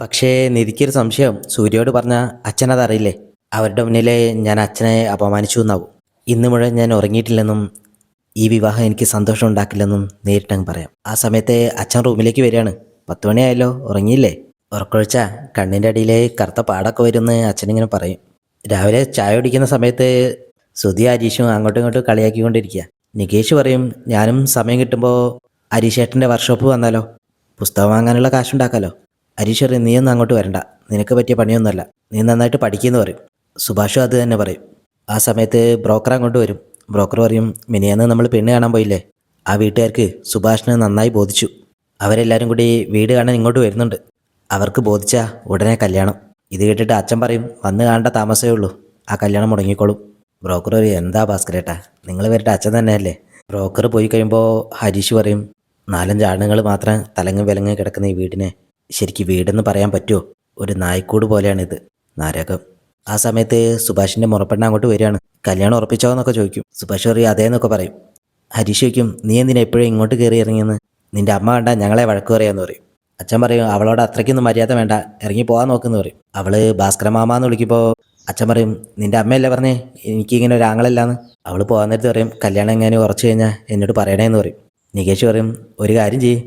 പക്ഷേ നിധിക്കൊരു സംശയം. സൂര്യയോട് പറഞ്ഞ അച്ഛനത് അറിയില്ലേ അവരുടെ മുന്നിലെ ഞാൻ അച്ഛനെ അപമാനിച്ചു എന്നാവും. ഇന്ന് മുഴുവൻ ഞാൻ ഉറങ്ങിയിട്ടില്ലെന്നും ഈ വിവാഹം എനിക്ക് സന്തോഷം ഉണ്ടാക്കില്ലെന്നും നേരിട്ടങ്ങ് പറയാം. ആ സമയത്ത് അച്ഛൻ റൂമിലേക്ക് വരികയാണ്. പത്ത് മണിയായല്ലോ ഉറങ്ങിയില്ലേ? ഉറക്കൊഴിച്ച കണ്ണിന്റെ അടിയിലെ കറുത്ത പാടൊക്കെ വരുമെന്ന് അച്ഛനിങ്ങനെ പറയും. രാവിലെ ചായ കുടിക്കുന്ന സമയത്ത് സുധി ഹരീഷും അങ്ങോട്ടും ഇങ്ങോട്ടും കളിയാക്കിക്കൊണ്ടിരിക്കുക. നികേഷ് പറയും ഞാനും സമയം കിട്ടുമ്പോൾ ഹരീഷേട്ടന്റെ വർക്ക്ഷോപ്പ് വന്നാലോ? പുസ്തകം വാങ്ങാനുള്ള കാശുണ്ടാക്കാലോ? ഹരീഷ് നീ നീയൊന്നും അങ്ങോട്ട് വരണ്ട. നിനക്ക് പറ്റിയ പണിയൊന്നുമല്ല. നീ നന്നായിട്ട് പഠിക്കുമെന്ന് പറയും. സുഭാഷും അത് തന്നെ പറയും. ആ സമയത്ത് ബ്രോക്കർ അങ്ങോട്ട് വരും. ബ്രോക്കർ പറയും മിനിയാന്ന് നമ്മൾ പെണ്ണ് കാണാൻ പോയില്ലേ? ആ വീട്ടുകാർക്ക് സുഭാഷിന് നന്നായി ബോധിച്ചു. അവരെല്ലാവരും കൂടി വീട് കാണാൻ ഇങ്ങോട്ട് വരുന്നുണ്ട്. അവർക്ക് ബോധിച്ച ഉടനെ കല്യാണം. ഇത് കേട്ടിട്ട് അച്ഛൻ പറയും വന്ന് കാണേണ്ട താമസമേ ഉള്ളൂ. ആ കല്യാണം മുടങ്ങിക്കോളും. ബ്രോക്കർ പറയും എന്താ ഭാസ്കരേട്ടാ? നിങ്ങൾ ഇവരുടെ അച്ഛൻ തന്നെയല്ലേ? ബ്രോക്കർ പോയി കഴിയുമ്പോൾ ഹരീഷ് പറയും നാലഞ്ച് ആണുങ്ങൾ മാത്രം തലങ്ങും വിലങ്ങും കിടക്കുന്ന ഈ വീടിനെ ശരിക്കും വീടെന്ന് പറയാൻ പറ്റുമോ ഒരു നായ്ക്കൂട് പോലെയാണിത്. നരകം. ആ സമയത്ത് സുഭാഷിന്റെ മുറപ്പെണ്ണ അങ്ങോട്ട് വരികയാണ്. കല്യാണം ഉറപ്പിച്ചോ എന്നൊക്കെ ചോദിക്കും. സുഭാഷ് പറയും അതേ എന്നൊക്കെ പറയും. ഹരീഷ് ചോദിക്കും നീ എന്തിനാ എപ്പോഴും ഇങ്ങോട്ട് കയറി ഇറങ്ങിയെന്ന്? നിന്റെ അമ്മ കണ്ട ഞങ്ങളെ വഴക്ക് പറയാമെന്ന് പറയും. അച്ഛൻ പറയും അവളോട് അത്രയ്ക്കൊന്നും മര്യാദ വേണ്ട. ഇറങ്ങി പോകാൻ നോക്കുന്നു പറയും. അവൾ ഭാസ്കര മാമ എന്ന് വിളിക്കുമ്പോൾ അച്ഛൻ പറയും നിന്റെ അമ്മയല്ലേ പറഞ്ഞേ? എനിക്കിങ്ങനെ ഒരു ആങ്ങളില്ലാന്ന്. അവൾ പോകാൻ നേരത്ത് പറയും കല്യാണം എങ്ങനെ ഉറച്ചു കഴിഞ്ഞാൽ എന്നോട് പറയണേന്ന് പറയും. നികേഷ് പറയും ഒരു കാര്യം ചെയ്യ്.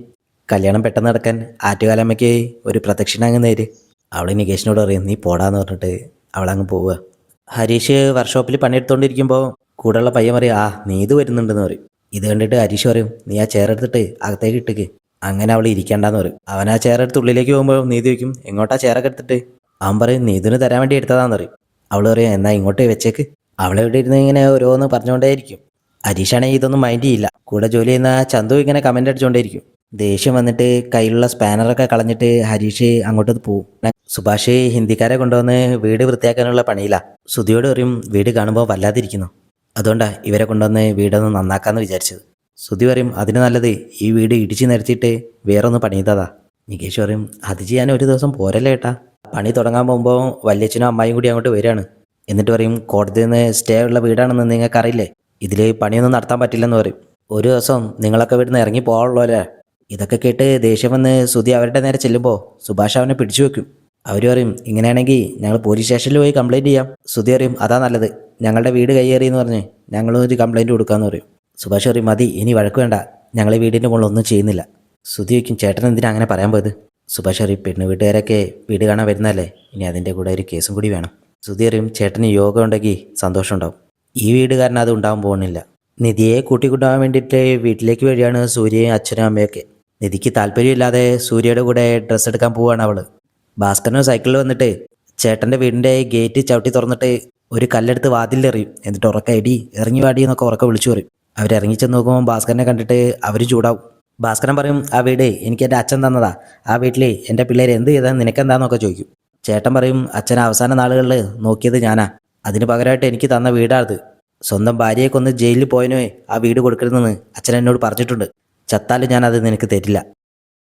കല്യാണം പെട്ടെന്ന് നടക്കാൻ ആറ്റുകാലമ്മയ്ക്ക് ഒരു പ്രദക്ഷിണ അങ്ങ് നേര്. അവൾ നികേഷിനോട് പറയും നീ പോടാന്ന് പറഞ്ഞിട്ട് അവളങ്ങ് പോവുക. ഹരീഷ് വർക്ക്ഷോപ്പിൽ പണിയെടുത്തോണ്ടിരിക്കുമ്പോൾ കൂടെയുള്ള പയ്യൻ പറയും ആ നീ ഇത് വരുന്നുണ്ടെന്ന് പറയും. ഇത് കണ്ടിട്ട് ഹരീഷ് പറയും നീ ആ ചെയർ എടുത്തിട്ട് അകത്തേക്ക് ഇട്ടേക്ക്. അങ്ങനെ അവൾ ഇരിക്കേണ്ടെന്ന് പറയും. അവൻ ആ ചെയർ എടുത്ത് ഉള്ളിലേക്ക് പോകുമ്പോൾ നീതി വയ്ക്കും എങ്ങോട്ടാ ചെയറൊക്കെ എടുത്തിട്ട്? അവൻ പറയും നീതിന് തരാൻ വേണ്ടി എടുത്തതാന്ന് പറയും. അവൾ പറയും എന്നാ ഇങ്ങോട്ട് വെച്ചേക്ക്. അവളെവിടെ ഇരുന്ന് ഇങ്ങനെ ഓരോന്ന് പറഞ്ഞുകൊണ്ടേയിരിക്കും. ഹരീഷാണെങ്കിൽ ഇതൊന്നും മൈൻഡ് ചെയ്യില്ല. കൂടെ ജോലി ചെയ്യുന്ന ചന്തു ഇങ്ങനെ കമന്റ് അടിച്ചുകൊണ്ടേയിരിക്കും ദേഷ്യം വന്നിട്ട് കയ്യിലുള്ള സ്പാനറൊക്കെ കളഞ്ഞിട്ട് ഹരീഷ് അങ്ങോട്ട് പോകും സുഭാഷ് ഹിന്ദിക്കാരെ കൊണ്ടുവന്ന് വീട് വൃത്തിയാക്കാനുള്ള പണിയില്ല സുധിയോട് പറയും വീട് കാണുമ്പോൾ വല്ലാതിരിക്കുന്നു. അതുകൊണ്ടാ ഇവരെ കൊണ്ടുവന്ന് വീടൊന്ന് നന്നാക്കാന്ന് വിചാരിച്ചത്. സുധി പറയും അതിന് നല്ലത് ഈ വീട് ഇടിച്ചു നിരത്തിയിട്ട് വേറൊന്ന് പണിയതാ നികേഷ് പറയും അത് ചെയ്യാൻ ഒരു ദിവസം പോരല്ലേ ഏട്ടാ. പണി തുടങ്ങാൻ പോകുമ്പോൾ വല്യച്ഛനും അമ്മായും കൂടി അങ്ങോട്ട് വരികയാണ് എന്നിട്ട് പറയും കോടതിയിൽ നിന്ന് സ്റ്റേ ഉള്ള വീടാണെന്ന് നിങ്ങൾക്കറിയില്ലേ? ഇതിൽ പണിയൊന്നും നടത്താൻ പറ്റില്ലെന്ന് പറയും. ഒരു ദിവസം നിങ്ങളൊക്കെ വീട്ടിൽ നിന്ന് ഇറങ്ങി പോകാനുള്ളൂ അല്ലേ ഇതൊക്കെ കേട്ട് ദേഷ്യം വന്ന് സുധി അവരുടെ നേരെ ചെല്ലുമ്പോൾ സുഭാഷ് അവനെ പിടിച്ചു വെക്കും. അവർ പറയും ഇങ്ങനെയാണെങ്കിൽ ഞങ്ങൾ പോലീസ് സ്റ്റേഷനിൽ പോയി കംപ്ലയിന്റ് ചെയ്യാം. സുധി പറയും അതാ നല്ലത്. ഞങ്ങളുടെ വീട് കയ്യേറി എന്ന് പറഞ്ഞ് ഞങ്ങളും ഒരു കംപ്ലയിന്റ് കൊടുക്കാമെന്ന് പറയും. സുഭാഷ് പറയും മതി ഇനി വഴക്ക് വേണ്ട. ഞങ്ങൾ ഈ വീടിന്റെ മുകളിൽ ഒന്നും ചെയ്യുന്നില്ല. സുധി വയ്ക്കും ചേട്ടൻ എന്തിനാ അങ്ങനെ പറയാൻ പോയത്? സുഭാഷ് അറിയും പെണ്ണ് വീട്ടുകാരൊക്കെ വീട് കാണാൻ വരുന്നതല്ലേ. ഇനി അതിന്റെ കൂടെ ഒരു കേസും കൂടി വേണം. സുധി അറിയും ചേട്ടന് യോഗ ഉണ്ടെങ്കിൽ സന്തോഷം ഉണ്ടാവും. ഈ വീട് കാരണം അത് ഉണ്ടാവാൻ പോകുന്നില്ല. നിധിയെ കൂട്ടിക്കൊണ്ടുപോകാൻ വേണ്ടിയിട്ട് വീട്ടിലേക്ക് വഴിയാണ് സൂര്യയും അച്ഛനും അമ്മയൊക്കെ. നിധിക്ക് താല്പര്യമില്ലാതെ സൂര്യയുടെ കൂടെ ഡ്രസ്സ് എടുക്കാൻ പോവുകയാണ് അവൾ. ഭാസ്കരനും സൈക്കിളിൽ വന്നിട്ട് ചേട്ടന്റെ വീടിന്റെ ഗേറ്റ് ചവിട്ടി തുറന്നിട്ട് ഒരു കല്ലെടുത്ത് വാതിലെറിയും എന്നിട്ട് ഉറക്ക ഇടി ഇറങ്ങി വാടി എന്നൊക്കെ ഉറക്ക വിളിച്ചു പറയും. അവരിറങ്ങി ചെന്ന് നോക്കുമ്പോൾ ഭാസ്കരനെ കണ്ടിട്ട് അവർ ചൂടാവും. ഭാസ്കരൻ പറയും ആ വീട് എനിക്ക് എന്റെ അച്ഛൻ തന്നതാ. ആ വീട്ടിൽ എന്റെ പിള്ളേർ എന്ത് ചെയ്താൽ നിനക്കെന്താന്നൊക്കെ ചോദിക്കും. ചേട്ടൻ പറയും അച്ഛൻ അവസാന നാളുകളിൽ നോക്കിയത് ഞാനാ. അതിന് പകരമായിട്ട് എനിക്ക് തന്ന വീടാത് സ്വന്തം ഭാര്യയെ കൊന്ന് ജയിലിൽ പോയനോ ആ വീട് കൊടുക്കരുതെന്ന് അച്ഛൻ എന്നോട് പറഞ്ഞിട്ടുണ്ട്. ചത്താലും ഞാനത് നിനക്ക് തരില്ല.